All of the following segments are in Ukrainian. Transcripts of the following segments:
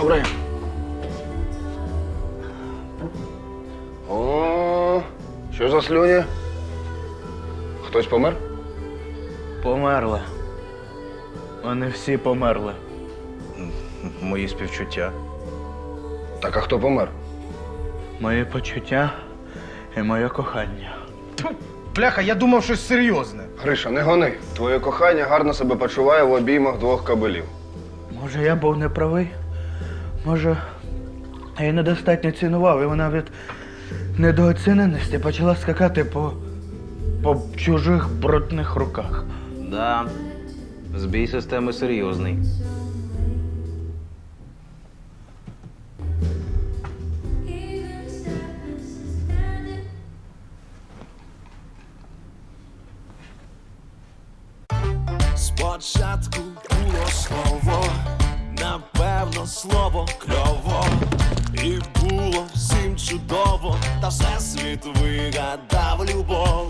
Добре. О, що за слюні? Хтось помер? Померли. Вони всі померли. Мої співчуття. Так а хто помер? Мої почуття і моє кохання. Бляха, я думав щось серйозне. Гриша, не гони. Твоє кохання гарно себе почуває в обіймах двох кабелів. Може, я був неправий? Може, я її недостатньо цінував, і вона від недооціненості почала скакати по, по чужих брудних руках. Да. Збій системи серйозний. new ball.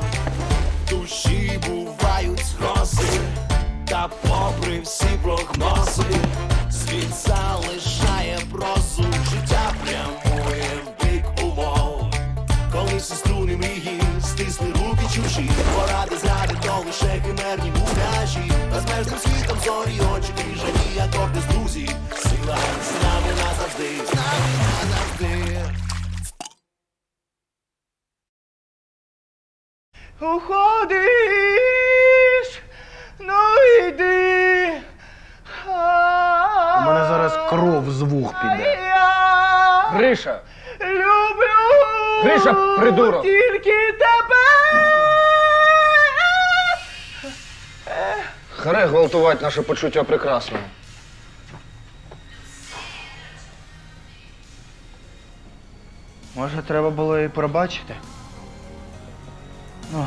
Харе наше почуття прекрасного. Може, треба було і пробачити? Ну,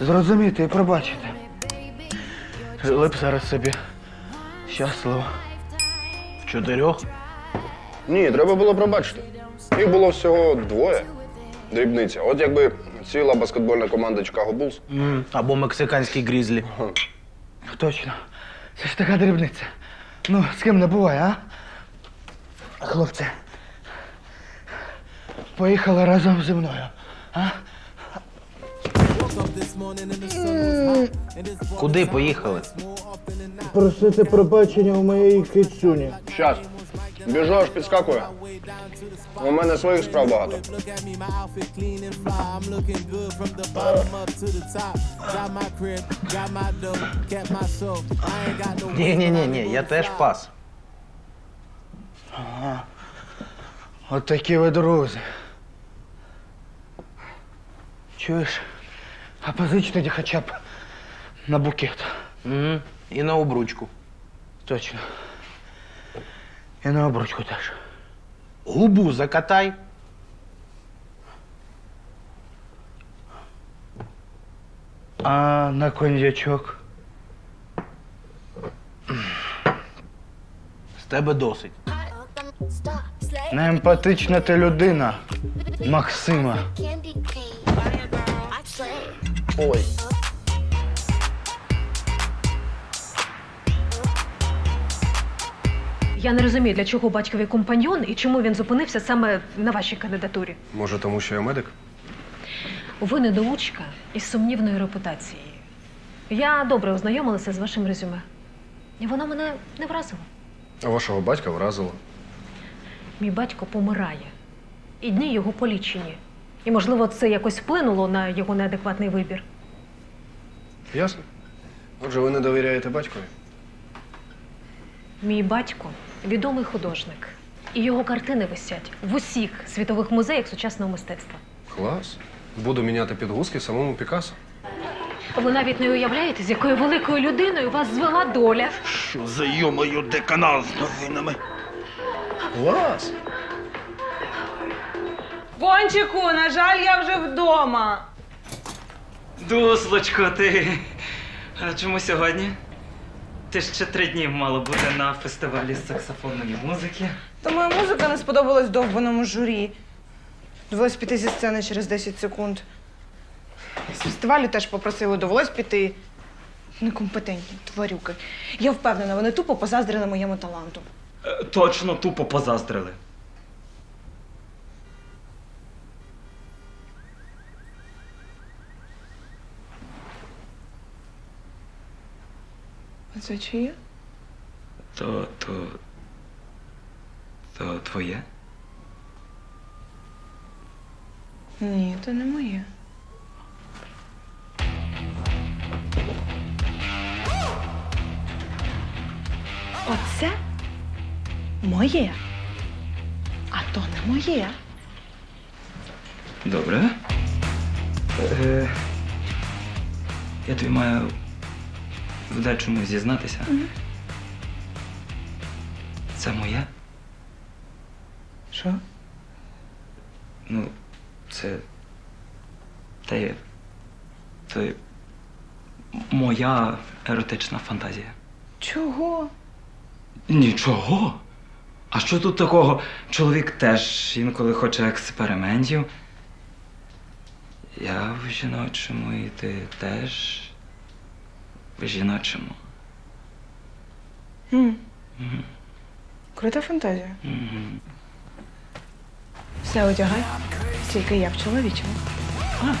зрозуміти і пробачити. Жили б зараз собі щасливо. В чотирьох. Ні, треба було пробачити. Їх було всього двоє. Дрібниця. От якби ціла баскетбольна команда Чикаго Булс. Або мексиканський грізлі. Точно. Це ж така дрібниця. Ну, з ким не буває, а? Хлопці. Поїхали разом зі мною. А? Куди поїхали? Просити пробачення у моєї кицюні. Щас. Біжу аж підскакує. У мене своїх справ багато. Look at me, my outfit clean and fly. I'm looking good from the bottom up to the top. Got my crib, got my dough, kept my soul. I ain't got no Ні, ні, ні, ні, я теж пас. От такі ви друзі. Чуєш? А позич тоді хоча б на букет. Угу. І на обручку. Точно. І на обручку теж. Губу закатай. А на коньячок. З тебе досить. Неемпатична ти людина, Максима. Ой. Я не розумію, для чого батькові компаньйон і чому він зупинився саме на вашій кандидатурі. Може, тому що я медик? Ви недоучка із сумнівною репутацією. Я добре ознайомилася з вашим резюме. І воно мене не вразило. А вашого батька вразило. Мій батько помирає, і дні його полічені. І, можливо, це якось вплинуло на його неадекватний вибір. Ясно. Отже, ви не довіряєте батькові? Мій батько відомий художник, і його картини висять в усіх світових музеях сучасного мистецтва. Клас. Буду міняти підгузки самому Пікассо. Ви навіть не уявляєте, з якою великою людиною вас звела доля. Що за йомою деканал з новинами? Клас! Пончику, на жаль, я вже вдома. Дуслочко, ти. А чому сьогодні? Ти ще три дні мало бути на фестивалі з саксофонної музики. То моя музика не сподобалась довбаному журі. Довелось піти зі сцени через 10 секунд. З фестивалю теж попросили, довелось піти. Некомпетентні тварюки. Я впевнена, вони тупо позаздрили моєму таланту. Е, Точно тупо позаздрили. А це чиє? То, то. То твоє? Ні, то не моє. Оце моє. А то не моє. Добре. Е, я тобі маю в дечому зізнатися. Це моє? Що? Ну, це. Та є. Це м- моя еротична фантазія. Чого? Нічого. А що тут такого? Чоловік теж інколи хоче експериментів. Я в жіночому і ти теж в жіночому. М. Крута фантазія. Мгм. Все одягай. Тільки я в чоловічому. Це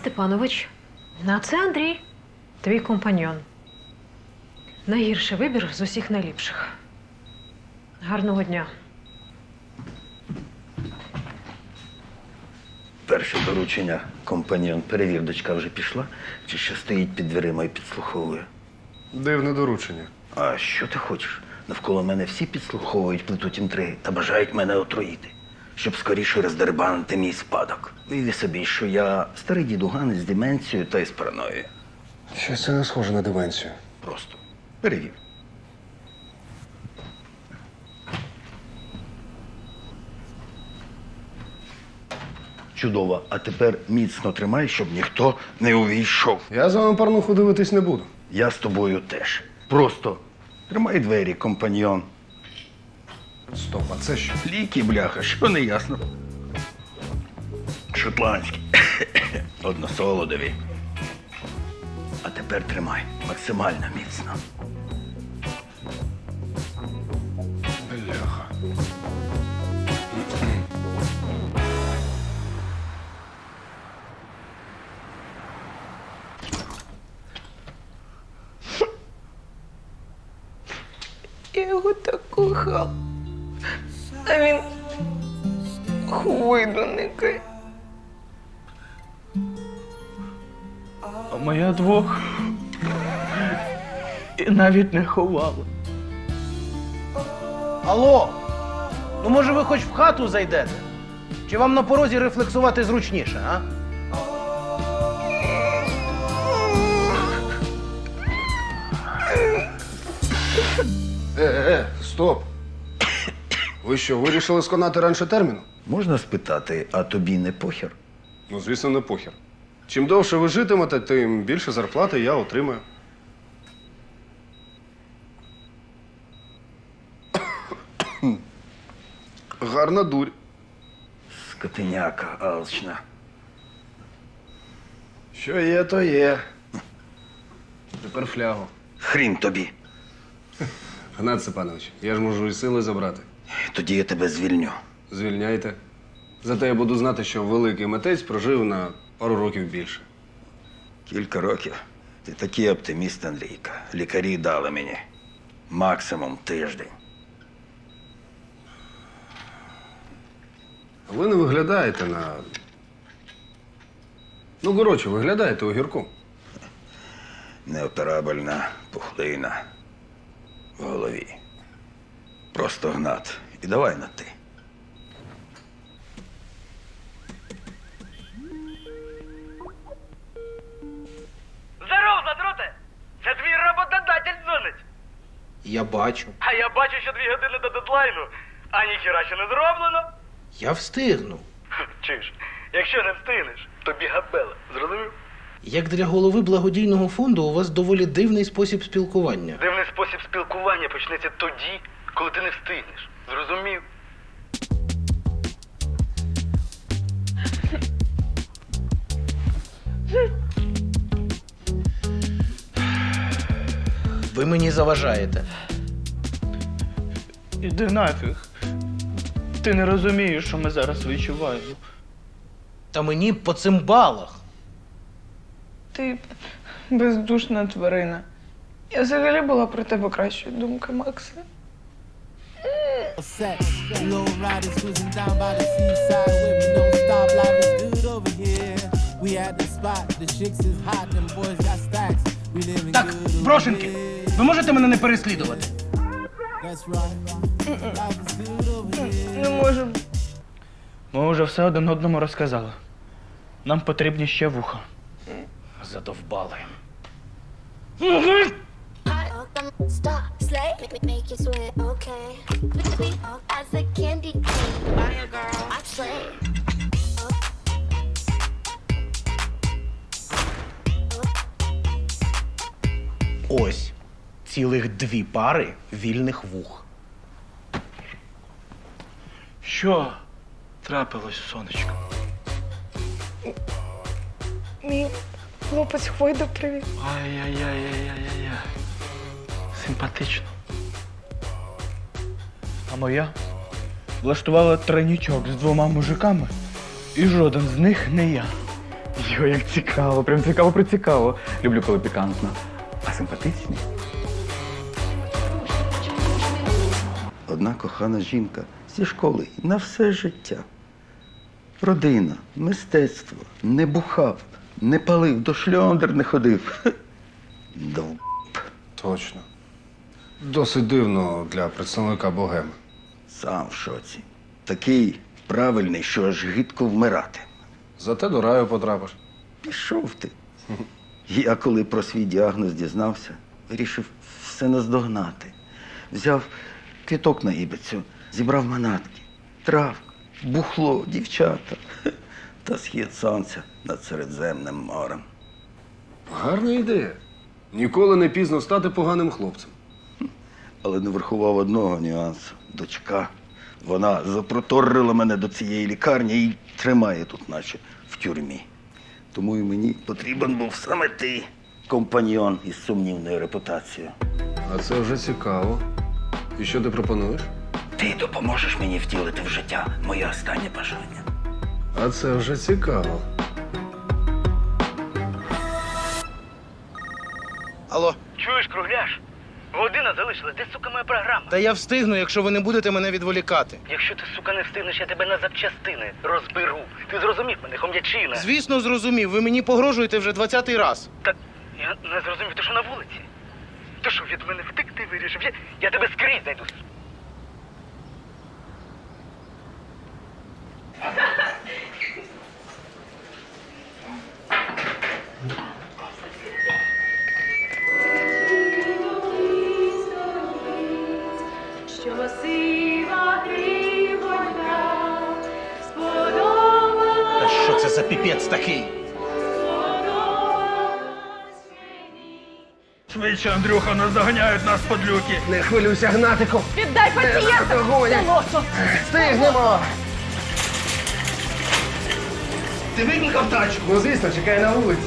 Степанович. А це Андрій, твій компаньон. Найгірший вибір з усіх найліпших. Гарного дня. Перше доручення, компаньон, перевір, дочка вже пішла, чи ще стоїть під дверима і підслуховує. Дивне доручення. А що ти хочеш? Навколо мене всі підслуховують, плетуть інтриги та бажають мене отруїти, щоб скоріше роздербанити мій спадок. Уяви собі, що я старий дідуган з деменцією та із параноєю. Щось це не схоже на деменцію. Просто перевір. Чудово, а тепер міцно тримай, щоб ніхто не увійшов. Я з вами порнуху дивитись не буду. Я з тобою теж. Просто тримай двері, компаньйон. Стоп, а це що? Ліки, бляха, що не ясно. Шотландські. Односолодові. А тепер тримай максимально міцно. Навіть не ховала. Алло! Ну може ви хоч в хату зайдете? Чи вам на порозі рефлексувати зручніше, а? Е, е, стоп. Ви що, вирішили сконати раніше терміну? Можна спитати, а тобі не похер? Ну, звісно, не похер. Чим довше ви житимете, тим більше зарплати я отримаю. Гарна дурь. Скотиняка алчна. Що є, то є. Тепер флягу. Хрін тобі. Гнат Степанович, я ж можу і сили забрати. Тоді я тебе звільню. Звільняйте. Зате я буду знати, що великий митець прожив на пару років більше. Кілька років. Ти такий оптиміст, Андрійка. Лікарі дали мені. Максимум тиждень. Ви не виглядаєте на. Ну, коротше, виглядаєте огірком. Неоперабельна пухлина в голові. Просто гнат. І давай на ти. Здоров, задроте! Це твій роботодатель дзвонить. Я бачу. А я бачу, що дві години до дедлайну, а ніхіра ще не зроблено. Я встигну. Чуєш, якщо не встигнеш, тобі габела. Зрозумів? Як для голови благодійного фонду, у вас доволі дивний спосіб спілкування. Дивний спосіб спілкування почнеться тоді, коли ти не встигнеш. Зрозумів? Ви мені заважаєте. Іди нафіг. Ти не розумієш, що ми зараз відчуваємо. Та мені по цим балах. Ти бездушна тварина. Я взагалі була про тебе кращої думки, Макса. Так, брошенки, ви можете мене не переслідувати? Не можу. Ми вже все один одному розказали. Нам потрібні ще вуха. Задовбали. Ось цілих дві пари вільних вух. Що трапилось, сонечко? Мій хлопець Хвойда привіт. Ай-яй-яй-яй-яй-яй. Симпатично. А моя влаштувала тройнічок з двома мужиками, і жоден з них не я. Йо, як цікаво, прям цікаво прицікаво. Люблю, коли пікантно. А симпатичні? Одна кохана жінка зі школи на все життя. Родина, мистецтво, не бухав, не палив, до шльондер не ходив. Дов... Точно. Досить дивно для представника богеми. Сам в шоці. Такий правильний, що аж гидко вмирати. Зате до раю потрапиш. Пішов ти. Я коли про свій діагноз дізнався, вирішив все наздогнати. Взяв квіток на ібицю, зібрав манатки, трав, бухло, дівчата та схід сонця над Середземним морем. Гарна ідея. Ніколи не пізно стати поганим хлопцем. Але не врахував одного нюансу. Дочка. Вона запроторила мене до цієї лікарні і тримає тут, наче в тюрмі. Тому і мені потрібен був саме ти, компаньйон із сумнівною репутацією. А це вже цікаво. І що ти пропонуєш? Ти допоможеш мені втілити в життя моє останнє бажання. А це вже цікаво. Алло, Чуєш, кругляш? Година залишилась, де сука моя програма? та я встигну, якщо ви не будете мене відволікати. Якщо ти, сука, не встигнеш, я тебе на запчастини розберу. Ти зрозумів мене, хом'ячина. Звісно, зрозумів, ви мені погрожуєте вже двадцятий раз. Так, я не зрозумів, ти що на вулиці? Ти що, від мене втекти вирішив? Я, я тебе скрізь знайду. Швидше, Андрюха, нас доганяють нас подлюки. Не хвилюйся, Гнатику. Віддай пацієнта! Солосо! Встигнемо. Ти викликав тачку? Ну, звісно, чекай на вулиці.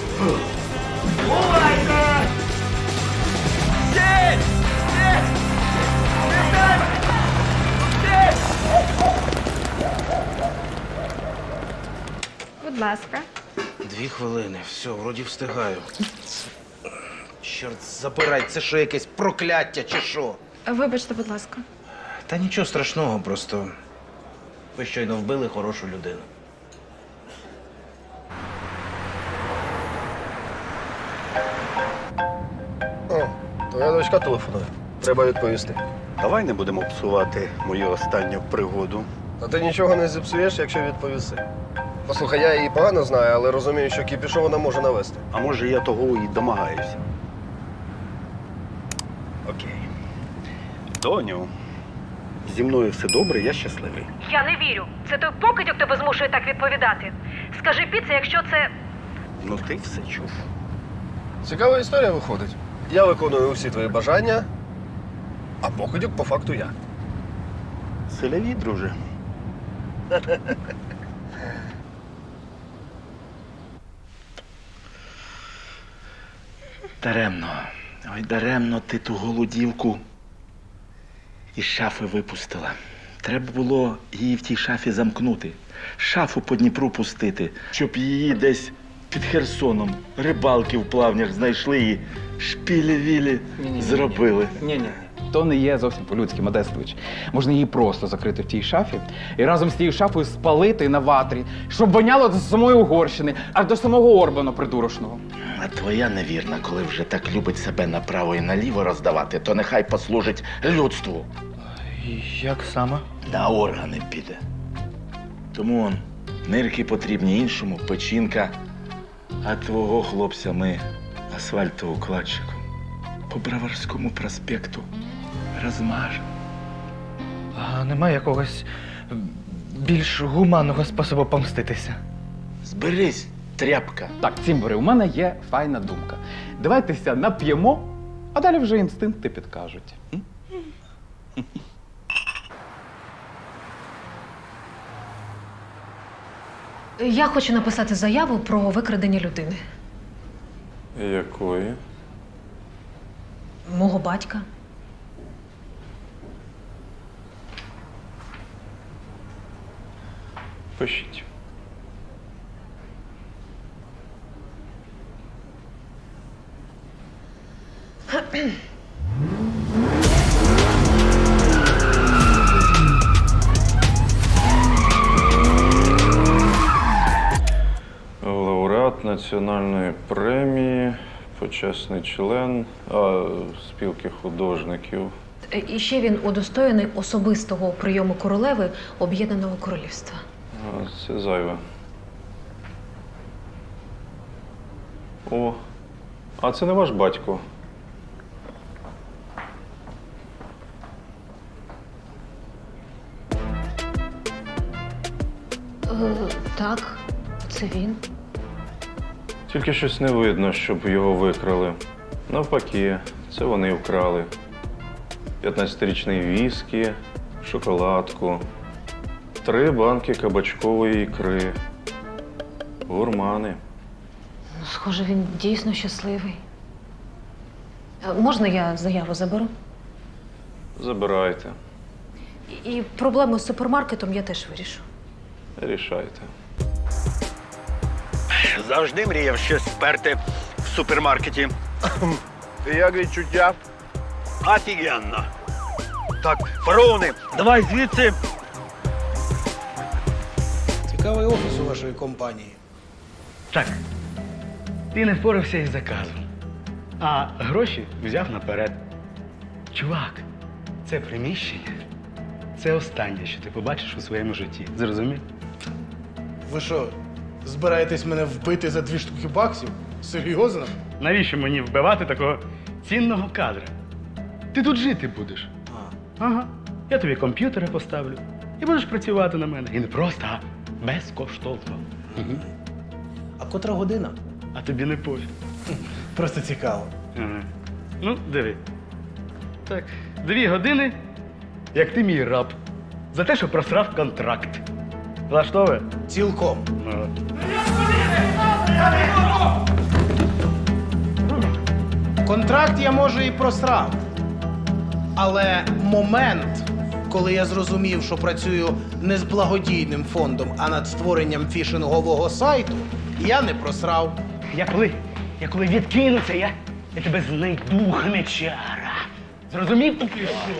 Будь ласка. Дві хвилини, все, вроді встигаю. Чорт, забирай, це що якесь прокляття чи що? Вибачте, будь ласка. Та нічого страшного, просто ви щойно вбили хорошу людину. О, твоя дочка телефонує. Треба відповісти. Давай не будемо псувати мою останню пригоду. А ти нічого не зіпсуєш, якщо відповіси. Послухай, я її погано знаю, але розумію, що кіпішу вона може навести. А може, я того і домагаюся. Доню, зі мною все добре, я щасливий. Я не вірю. Це той покидьок тебе змушує так відповідати. Скажи піце, якщо це Ну ти все чув. Цікава історія виходить. Я виконую усі твої бажання, а покидьок по факту я. Селяві, друже. Даремно. Ой, даремно ти ту голодівку із шафи випустила. Треба було її в тій шафі замкнути, шафу по Дніпру пустити, щоб її десь під Херсоном рибалки в плавнях знайшли і шпілі-вілі зробили. Ні, То не є зовсім по-людськи, Модестович. Можна її просто закрити в тій шафі і разом з тією шафою спалити на ватрі, щоб воняло до самої Угорщини, аж до самого Орбана придурочного. А твоя невірна, коли вже так любить себе направо і наліво роздавати, то нехай послужить людству. Як саме? На органи піде. Тому он, нирки потрібні іншому, печінка. А твого хлопця ми асфальтоукладчиком по Броварському проспекту розмажемо. А немає якогось більш гуманного способу помститися. Зберись, тряпка. Так, Цімбори, у мене є файна думка. Давайтеся нап'ємо, а далі вже інстинкти підкажуть. М? Я хочу написати заяву про викрадення людини. Якої? Мого батька. Пишіть. Лауреат національної премії, почесний член а, спілки художників. І ще він удостоєний особистого прийому королеви Об'єднаного Королівства. А, Це зайве. О, а це не ваш батько. Е, так, це він. Тільки щось не видно, щоб його викрали. Навпаки, це вони вкрали. 15-річний віскі, шоколадку, три банки кабачкової ікри. Гурмани. Ну, Схоже, він дійсно щасливий. Е, Можна я заяву заберу? Забирайте, І- І проблему з супермаркетом я теж вирішу. рішайте. Завжди мріяв щось сперти в супермаркеті. Як відчуття? Офігенно. Так, фараони, давай звідси. Цікавий офіс у вашої компанії. Так. Ти не впорався із заказом. А гроші взяв наперед. Чувак, це приміщення. Це останнє, що ти побачиш у своєму житті. Зрозумів? Ви що, збираєтесь мене вбити за дві штуки баксів? Серйозно? Навіщо мені вбивати такого цінного кадра? Ти тут жити будеш. Ага. Я тобі комп'ютера поставлю і будеш працювати на мене. І не просто, а безкоштовно. Угу. А котра година? А тобі не пофіг. Просто цікаво. Ага. Ну, диви. Так, дві години, як ти мій раб. За те, що просрав контракт. Влаштовує? Цілком. Ну. Контракт я може і просрав. Але момент, коли я зрозумів, що працюю не з благодійним фондом, а над створенням фішингового сайту, я не просрав. Я коли, я коли відкинуся, я, я тебе знайду, хмечара. Зрозумів?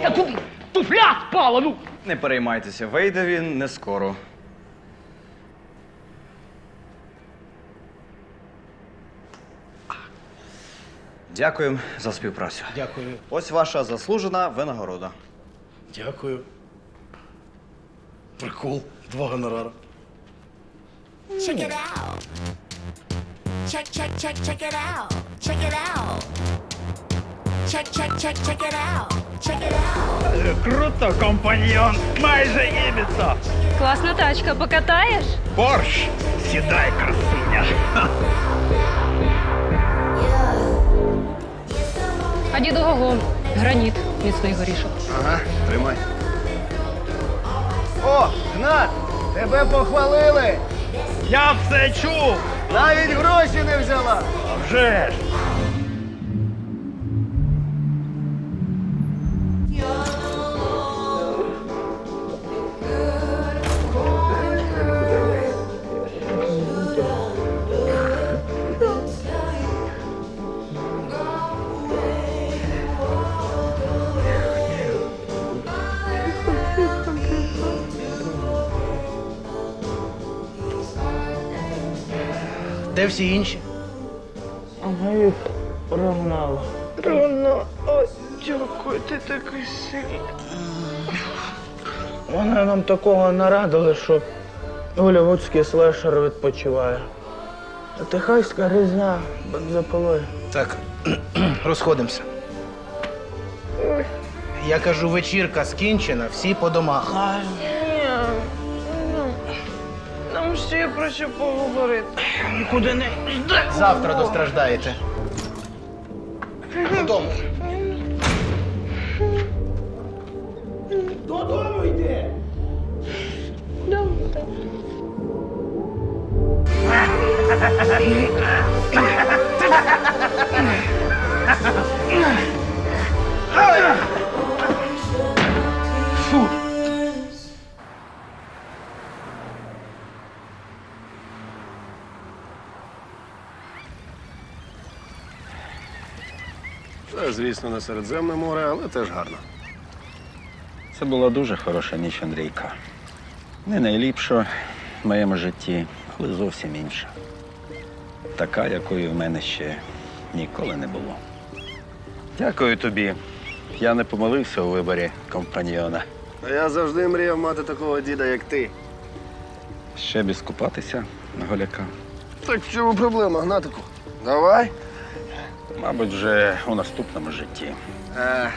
Я куди? Туфля спала, ну! Не переймайтеся, вийде він не скоро. Дякуємо за співпрацю. Дякую. Ось ваша заслужена винагорода. Дякую. Прикол. Два гонорари. Check it out. Check, check, check, check it out. Check it out. Check, check, check, check it out. Круто, компаньйон! Майже ібіца! Класна тачка, покатаєш? Порш! Сідай, красуня! А діду Гого, граніт, міцний горішок. Ага, тримай. О, Гнат! Тебе похвалили! Я все чув! Навіть гроші не взяла! А вже ж! Де всі інші? Вона їх прогнала. Прогнала. О, дякую, ти такий сильний. Вони нам такого нарадили, що голівудський слешер відпочиває. А техаська різня бензопилою. Так, розходимося. Я кажу, вечірка скінчена, всі по домах. Нам ще про що поговорити. Нікуди не йде. Завтра достраждаєте. Додому. Додому йди. Це, звісно, не Середземне море, але теж гарно. Це була дуже хороша ніч, Андрійка. Не найліпша в моєму житті, але зовсім інша. Така, якої в мене ще ніколи не було. Дякую тобі. Я не помилився у виборі компаньйона. А я завжди мріяв мати такого діда, як ти. Ще б скупатися на голяка. Так в чому проблема, Гнатику? Давай. Мабуть, вже у наступному житті. Е,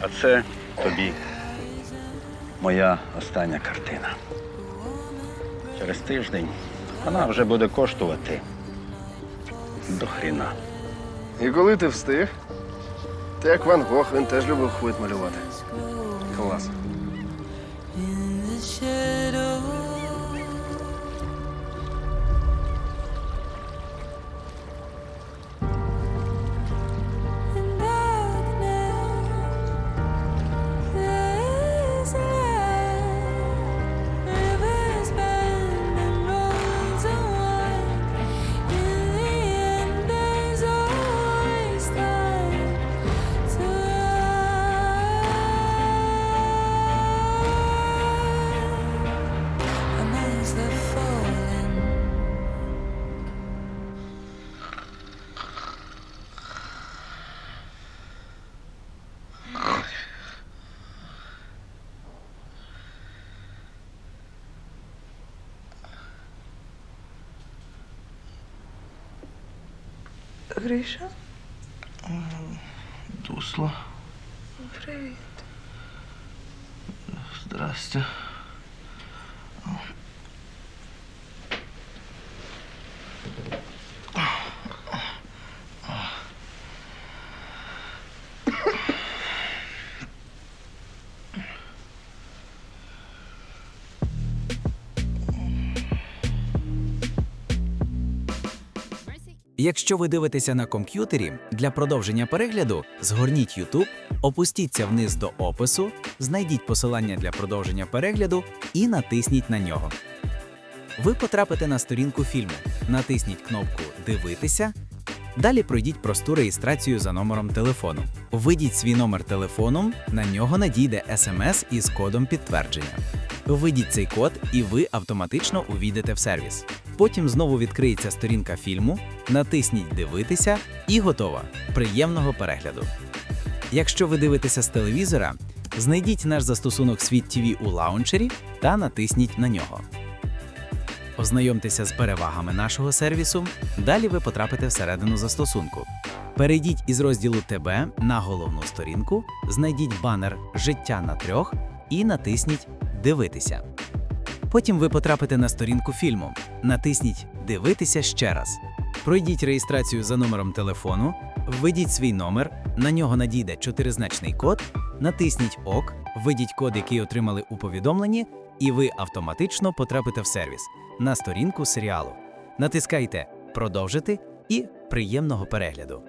А це тобі моя остання картина. Через тиждень вона вже буде коштувати до хріна. і коли ти встиг? Ти як Ван Гог, він теж любив хвит малювати. Гриша? Дусла. Привіт. Здрасте. Якщо ви дивитеся на комп'ютері, для продовження перегляду згорніть YouTube, опустіться вниз до опису, знайдіть посилання для продовження перегляду і натисніть на нього. Ви потрапите на сторінку фільму, натисніть кнопку Дивитися. Далі пройдіть просту реєстрацію за номером телефону. Введіть свій номер телефону, на нього надійде смс із кодом підтвердження. Введіть цей код, і ви автоматично увійдете в сервіс. Потім знову відкриється сторінка фільму, натисніть Дивитися і готово. Приємного перегляду. Якщо ви дивитеся з телевізора, знайдіть наш застосунок Світ TV у лаунчері та натисніть на нього. Ознайомтеся з перевагами нашого сервісу. Далі ви потрапите всередину застосунку. Перейдіть із розділу ТБ на головну сторінку, знайдіть банер Життя на трьох і натисніть Дивитися. Потім ви потрапите на сторінку фільму. Натисніть Дивитися ще раз. Пройдіть реєстрацію за номером телефону, введіть свій номер, на нього надійде чотиризначний код, натисніть ОК, введіть код, який отримали у повідомленні, і ви автоматично потрапите в сервіс на сторінку серіалу. Натискайте Продовжити і приємного перегляду.